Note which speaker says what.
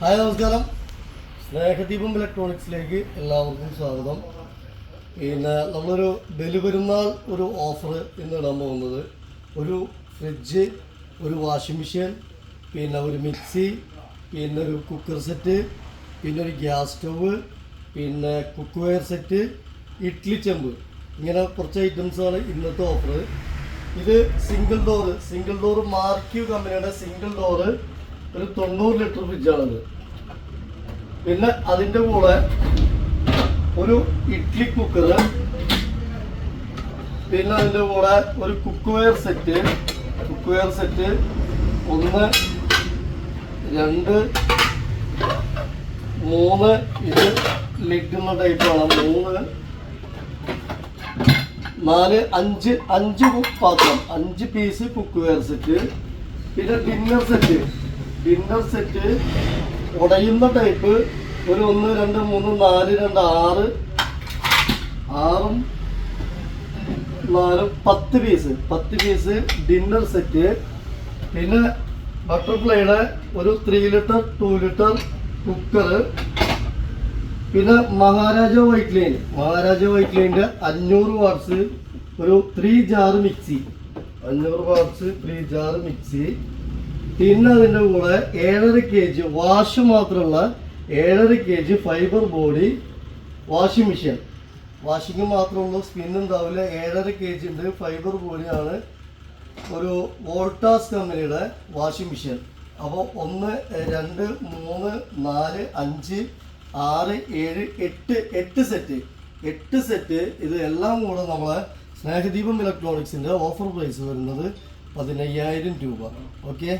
Speaker 1: Hi നമസ്കാരം. സ്നേഹദീപം ഇലക്ട്രോണിക്സിലേക്ക് എല്ലാവർക്കും സ്വാഗതം. പിന്നെ നമ്മളൊരു ബലിപെരുന്നാൾ ഒരു ഓഫർ ഇന്ന് ഇടാൻ പോകുന്നത്. ഒരു ഫ്രിഡ്ജ് ഒരു വാഷിംഗ് മെഷീൻ പിന്നെ ഒരു മിക്സി പിന്നെ ഒരു കുക്കർ സെറ്റ് പിന്നെ ഒരു ഗ്യാസ് സ്റ്റവ് പിന്നെ കുക്ക് വെയർ സെറ്റ് ഇഡ്ലി ചെമ്പ്. ഇങ്ങനെ കുറച്ച് ഐറ്റംസാണ് ഇന്നത്തെ ഓഫർ ഇത് single door single door Marq കമ്പനിയുടെ സിംഗിൾ ഡോറ് ഒരു തൊണ്ണൂറ് ലിറ്റർ ഫ്രിഡ്ജാണത് പിന്നെ അതിന്റെ കൂടെ ഒരു ഇഡ്ലി കുക്കർ പിന്നെ അതിന്റെ കൂടെ ഒരു cookware set cookware set ഒന്ന് രണ്ട് മൂന്ന് ഇത് ലിക്കുന്ന ടൈപ്പാണ് മൂന്ന് നാല് അഞ്ച് അഞ്ച് പാത്രം. അഞ്ച് പീസ് കുക്ക് വെയർ സെറ്റ് പിന്നെ ഡിന്നർ സെറ്റ് ഡിന്നർ സെറ്റ് ഉടയുന്ന ടൈപ്പ് ഒരു ഒന്ന് രണ്ട് മൂന്ന് നാല് രണ്ട് ആറ്. ആറും നാലും പത്ത് പീസ് പത്ത് പീസ് ഡിന്നർ സെറ്റ് പിന്നെ ബട്ടർഫ്ലൈയുടെ ഒരു three litre two litre cooker പിന്നെ Maharaja white line Maharaja white ലൈന്റെ അഞ്ഞൂറ് വാട്ട്സ് ഒരു ത്രീ ജാർ മിക്സി അഞ്ഞൂറ് വാട്ട്സ് ത്രീ ജാർ മിക്സി പിന്നെ അതിന്റെ കൂടെ ഏഴര കെ ജി വാഷ് മാത്രമുള്ള ഏഴര K G fibre body washing machine washing മാത്രമുള്ള സ്പിൻ ഉണ്ടാവില്ല. ഏഴര കെ ജി ഉണ്ട് ഫൈബർ ബോഡിയാണ് ഒരു വോൾട്ടാസ് കമ്പനിയുടെ വാഷിംഗ് മെഷീൻ അപ്പോൾ ഒന്ന് രണ്ട് മൂന്ന് നാല് അഞ്ച് ആറ് ഏഴ് എട്ട് എട്ട് സെറ്റ് എട്ട് സെറ്റ് ഇത് എല്ലാം കൂടെ നമ്മളെ സ്നേഹദീപം ഇലക്ട്രോണിക്സിന്റെ ഓഫർ പ്രൈസ് വരുന്നത് പതിനയ്യായിരം രൂപ. ഓക്കെ